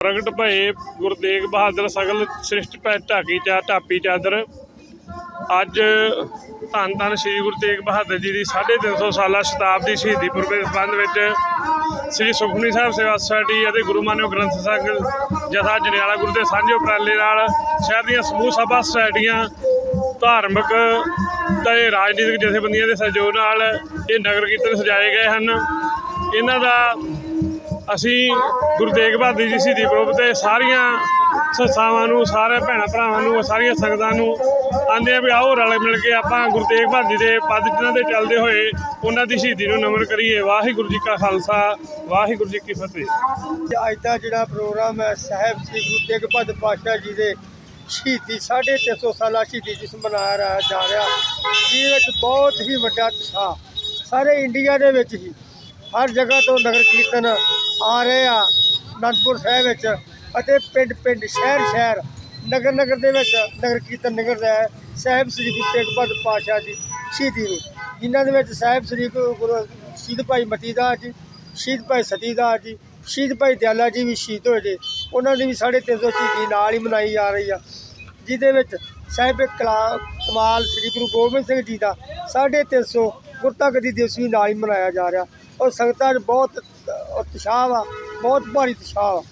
ਪ੍ਰਗਟ ਭਏ ਗੁਰੂ ਤੇਗ ਬਹਾਦਰ ਸਗਲ ਸ੍ਰਿਸ਼ਟ ਪੈ ਢਾਕੀ ਚਾ ਢਾਪੀ ਚਾਦਰ। ਅੱਜ ਧੰਨ ਧੰਨ ਸ੍ਰੀ ਗੁਰੂ ਤੇਗ ਬਹਾਦਰ ਜੀ ਦੀ 350 ਸਾਲਾ ਸ਼ਤਾਬਦੀ ਸ਼ਹੀਦੀ ਪੁਰਬ ਦੇ ਸੰਬੰਧ ਵਿੱਚ ਸ੍ਰੀ ਸੁਖਮਨੀ ਸਾਹਿਬ ਸੇਵਾ ਸੁਸਾਇਟੀ ਅਤੇ ਗੁਰੂ ਮਾਨਿਓ ਗ੍ਰੰਥ ਸਾਹਿਬ ਜਥਾ ਜਨਿਆਲਾ ਗੁਰੂ ਦੇ ਸਾਂਝੇ ਉਪਰਾਲੇ ਨਾਲ ਸ਼ਹਿਰ ਦੀਆਂ ਸਮੂਹ ਸਭਾ ਸੁਸਾਇਟੀਆਂ, ਧਾਰਮਿਕ ਤੇ ਰਾਜਨੀਤਿਕ ਜਥੇਬੰਦੀਆਂ ਦੇ ਸਹਿਯੋਗ ਨਾਲ ਇਹ ਨਗਰ ਕੀਰਤਨ ਸਜਾਏ ਗਏ ਹਨ। ਇਹਨਾਂ ਦਾ ਅਸੀਂ ਗੁਰੂ ਤੇਗ ਬਹਾਦਰ ਜੀ ਸ਼ਹੀਦੀ ਪੁਰਬ ਤੇ ਸਾਰੀਆਂ ਸੰਸਥਾਵਾਂ ਨੂੰ, ਸਾਰੇ ਭੈਣਾਂ ਭਰਾਵਾਂ ਨੂੰ, ਸਾਰੀਆਂ ਸੰਗਤਾਂ ਨੂੰ ਆਂਦੇ ਆ ਵੀ ਆਓ ਰਲ ਮਿਲ ਕੇ ਆਪਾਂ ਗੁਰੂ ਤੇਗ ਬਹਾਦਰ ਜੀ ਦੇ ਪਦ ਜਿਨ੍ਹਾਂ ਦੇ ਚੱਲਦੇ ਹੋਏ ਉਹਨਾਂ ਦੀ ਸ਼ਹੀਦੀ ਨੂੰ ਨਮਨ ਕਰੀਏ। ਵਾਹਿਗੁਰੂ ਜੀ ਕਾ ਖਾਲਸਾ, ਵਾਹਿਗੁਰੂ ਜੀ ਕੀ ਫਤਿਹ। ਤੇ ਅੱਜ ਦਾ ਜਿਹੜਾ ਪ੍ਰੋਗਰਾਮ ਹੈ, ਸਾਹਿਬ ਸ੍ਰੀ ਗੁਰੂ ਤੇਗ ਬਹਾਦਰ ਪਾਤਸ਼ਾਹ ਜੀ ਦੇ ਸ਼ਹੀਦੀ 350 ਸਾਲਾ ਸ਼ਹੀਦੀ ਦਿਵਸ ਮਨਾਇਆ ਰਿਹਾ ਜਾ ਰਿਹਾ ਜਿਹਦੇ ਵਿੱਚ ਬਹੁਤ ਹੀ ਵੱਡਾ ਉਤਸ਼ਾਹ। ਸਾਰੇ ਇੰਡੀਆ ਦੇ ਵਿੱਚ ਹੀ, ਹਰ ਜਗ੍ਹਾ ਤੋਂ ਨਗਰ ਕੀਰਤਨ ਆ ਰਹੇ ਆ ਅਨੰਦਪੁਰ ਸਾਹਿਬ ਵਿੱਚ ਅਤੇ ਪਿੰਡ ਪਿੰਡ ਸ਼ਹਿਰ ਸ਼ਹਿਰ ਨਗਰ ਨਗਰ ਦੇ ਵਿੱਚ ਨਗਰ ਕੀਰਤਨ ਨਿਕਲ ਰਿਹਾ ਹੈ। ਸਾਹਿਬ ਸ੍ਰੀ ਗੁਰੂ ਤੇਗ ਬਹਾਦਰ ਪਾਤਸ਼ਾਹ ਜੀ ਸ਼ਹੀਦੀ ਨੂੰ, ਜਿਨ੍ਹਾਂ ਦੇ ਵਿੱਚ ਸਾਹਿਬ ਸ੍ਰੀ ਗੁਰੂ ਗੁਰੂ ਸ਼ਹੀਦ ਭਾਈ ਮਤੀ ਦਾਸ ਜੀ, ਸ਼ਹੀਦ ਭਾਈ ਸਤੀ ਦਾਸ ਜੀ, ਸ਼ਹੀਦ ਭਾਈ ਦਿਆਲਾ ਜੀ ਵੀ ਸ਼ਹੀਦ ਹੋਏ ਜੇ ਉਹਨਾਂ ਦੀ ਵੀ 350 ਸ਼ਹੀਦੀ ਨਾਲ ਹੀ ਮਨਾਈ ਜਾ ਰਹੀ ਆ, ਜਿਹਦੇ ਵਿੱਚ ਸਾਹਿਬ ਕਲਾ, ਕਮਾਲ ਸ੍ਰੀ ਗੁਰੂ ਗੋਬਿੰਦ ਸਿੰਘ ਜੀ ਦਾ 350 ਗੁਰਤਾਗਦੀ ਦਿਵਸ ਵੀ ਨਾਲ ਹੀ ਮਨਾਇਆ ਜਾ ਰਿਹਾ। ਔਰ ਸੰਗਤਾਂ 'ਚ ਬਹੁਤ ਉਤਸ਼ਾਹ ਆ ਬਹੁਤ ਭਾਰੀ ਉਤਸ਼ਾਹ ਆ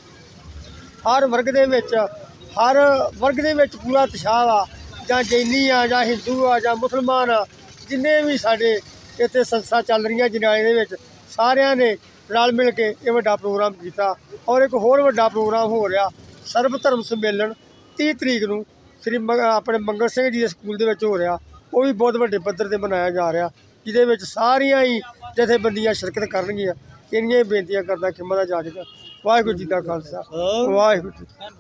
ਹਰ ਵਰਗ ਦੇ ਵਿੱਚ, ਹਰ ਵਰਗ ਦੇ ਵਿੱਚ ਪੂਰਾ ਉਤਸ਼ਾਹ ਆ ਜਾਂ ਜੈਨੀ ਆ, ਜਾਂ ਹਿੰਦੂ ਆ, ਜਾਂ ਮੁਸਲਮਾਨ ਆ, ਜਿੰਨੇ ਵੀ ਸਾਡੇ ਇੱਥੇ ਸੰਸਥਾ ਚੱਲ ਰਹੀਆਂ ਜਨਾਲੇ ਦੇ ਵਿੱਚ, ਸਾਰਿਆਂ ਨੇ ਰਲ ਮਿਲ ਕੇ ਇਹ ਵੱਡਾ ਪ੍ਰੋਗਰਾਮ ਕੀਤਾ। ਔਰ ਇੱਕ ਹੋਰ ਵੱਡਾ ਪ੍ਰੋਗਰਾਮ ਹੋ ਰਿਹਾ, ਸਰਬ ਧਰਮ ਸੰਮੇਲਨ 30 ਤਰੀਕ ਨੂੰ ਸ੍ਰੀ ਮ- ਆਪਣੇ ਮੰਗਲ ਸਿੰਘ ਜੀ ਦੇ ਸਕੂਲ ਦੇ ਵਿੱਚ ਹੋ ਰਿਹਾ। ਉਹ ਵੀ ਬਹੁਤ ਵੱਡੇ ਪੱਧਰ ਤੇ ਮਨਾਇਆ ਜਾ ਰਿਹਾ, ਜਿਹਦੇ ਵਿੱਚ ਸਾਰੀਆਂ ਹੀ ਜਥੇਬੰਦੀਆਂ ਸ਼ਿਰਕਤ ਕਰਨਗੀਆਂ। ਇੰਨੀਆਂ ਹੀ ਬੇਨਤੀਆਂ ਕਰਦਾ ਖਿਮਾ ਦਾ ਜਾਜਕ ਵਾਹਿਗੁਰੂ ਜੀ ਦਾ ਖਾਲਸਾ ਵਾਹਿਗੁਰੂ ਜੀ।